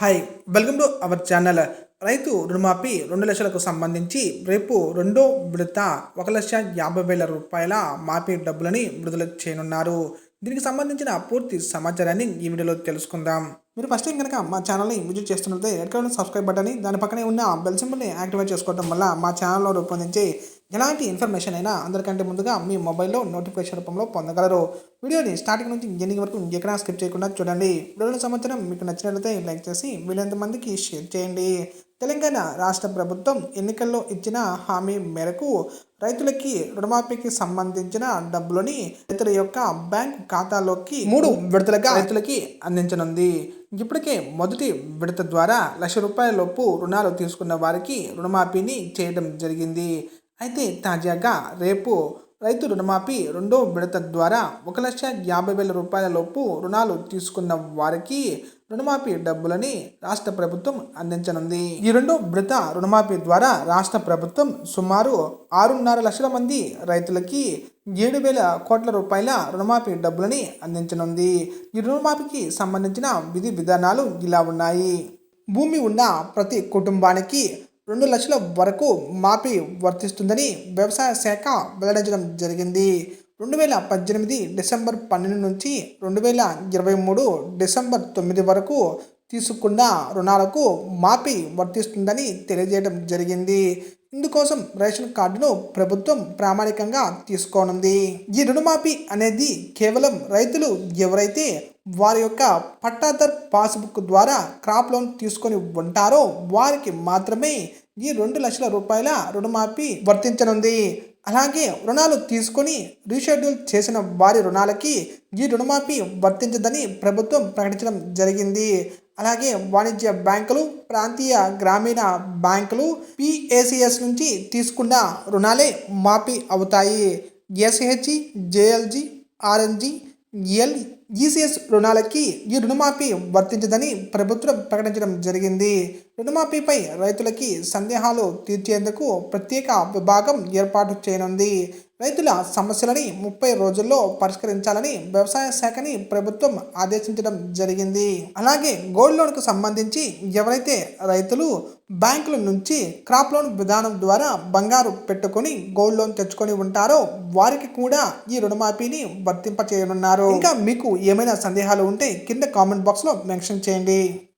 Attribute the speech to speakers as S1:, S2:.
S1: Hi welcome to our channel రైతు రుణమాఫీ రెండు లక్షలకు సంబంధించి రేపు రెండో విడత ఒక లక్ష యాభై వేల రూపాయల మాఫీ డబ్బులని విడుదల చేయనున్నారు. దీనికి సంబంధించిన పూర్తి సమాచారాన్ని ఈ వీడియోలో తెలుసుకుందాం. మీరు ఫస్ట్ టైం కనుక మా ఛానల్ని విజిట్ చేస్తున్నట్లయితే ఎక్కడ సబ్స్క్రైబ్ బటన్ని దాని పక్కనే ఉన్న బెల్ సింబల్ని యాక్టివేట్ చేసుకోవడం వల్ల మా ఛానల్లో రూపొందించే ఎలాంటి ఇన్ఫర్మేషన్ అయినా అందరికంటే ముందుగా మీ మొబైల్లో నోటిఫికేషన్ రూపంలో పొందగలరు. వీడియోని స్టార్టింగ్ నుంచి ఎండింగ్ వరకు ఎక్కడా స్కిప్ చేయకుండా చూడండి. వీడియోల సమాచారం మీకు నచ్చినట్లయితే లైక్ చేసి వీలైనంత మందికి షేర్ చేయండి. తెలంగాణ రాష్ట్ర ప్రభుత్వం ఎన్నికల్లో ఇచ్చిన హామీ మేరకు రైతులకి రుణమాఫీకి సంబంధించిన డబ్బులని రైతుల యొక్క బ్యాంక్ ఖాతాలోకి మూడు విడతలుగా రైతులకి అందించనుంది. ఇప్పటికే మొదటి విడత ద్వారా లక్ష రూపాయల లోపు రుణాలు తీసుకున్న వారికి రుణమాఫీని చేయడం జరిగింది. అయితే తాజాగా రేపు రైతు రుణమాఫీ రెండో విడత ద్వారా ఒక లక్ష యాభై వేల రూపాయల లోపు రుణాలు తీసుకున్న వారికి రుణమాఫీ డబ్బులని రాష్ట్ర ప్రభుత్వం అందించనుంది. ఈ రెండో విడత రుణమాఫీ ద్వారా రాష్ట్ర ప్రభుత్వం సుమారు ఆరున్నర లక్షల మంది రైతులకి ఏడు వేల కోట్ల రూపాయల రుణమాఫీ డబ్బులని అందించనుంది. ఈ రుణమాఫీకి సంబంధించిన విధి విధానాలు ఇలా ఉన్నాయి. భూమి ఉన్న ప్రతి కుటుంబానికి రెండు లక్షల వరకు మాఫీ వర్తిస్తుందని వ్యవసాయ శాఖ వెల్లడించడం జరిగింది. రెండు వేల పద్దెనిమిది డిసెంబర్ పన్నెండు నుంచి రెండు వేల ఇరవై మూడు డిసెంబర్ తొమ్మిది వరకు తీసుకున్న రుణాలకు మాఫీ వర్తిస్తుందని తెలియజేయడం జరిగింది. ఇందుకోసం రేషన్ కార్డును ప్రభుత్వం ప్రామాణికంగా తీసుకోనుంది. ఈ రుణమాఫీ అనేది కేవలం రైతులు ఎవరైతే వారి యొక్క పట్టాదర్ పాస్బుక్ ద్వారా క్రాప్ లోన్ తీసుకొని ఉంటారో వారికి మాత్రమే ఈ రెండు లక్షల రూపాయల రుణమాఫీ వర్తించనుంది. అలాగే రుణాలు తీసుకొని రీషెడ్యూల్ చేసిన వారి రుణాలకి ఈ రుణమాఫీ వర్తించదని ప్రభుత్వం ప్రకటించడం జరిగింది. అలాగే వాణిజ్య బ్యాంకులు ప్రాంతీయ గ్రామీణ బ్యాంకులు పిఏసిఎస్ నుంచి తీసుకున్న రుణాలే మాఫీ అవుతాయి. ఎస్హెచ్ఈ జేఎల్జీ ఆర్ఎన్జీ ఎల్ ఈసీఎస్ రుణాలకి ఈ రుణమాఫీ వర్తించదని ప్రభుత్వం ప్రకటించడం జరిగింది. రుణమాఫీపై రైతులకి సందేహాలు తీర్చేందుకు ప్రత్యేక విభాగం ఏర్పాటు చేయనుంది. రైతుల సమస్యలని ముప్పై రోజుల్లో పరిష్కరించాలని వ్యవసాయ శాఖని ప్రభుత్వం ఆదేశించడం జరిగింది. అలాగే గోల్డ్ లోన్కు సంబంధించి ఎవరైతే రైతులు బ్యాంకుల నుంచి క్రాప్ లోన్ విధానం ద్వారా బంగారు పెట్టుకొని గోల్డ్ లోన్ తెచ్చుకొని ఉంటారో వారికి కూడా ఈ రుణమాఫీని వర్తింపచేయనున్నారు. ఇంకా మీకు ఏమైనా సందేహాలు ఉంటే కింద కామెంట్ బాక్స్లో మెన్షన్ చేయండి.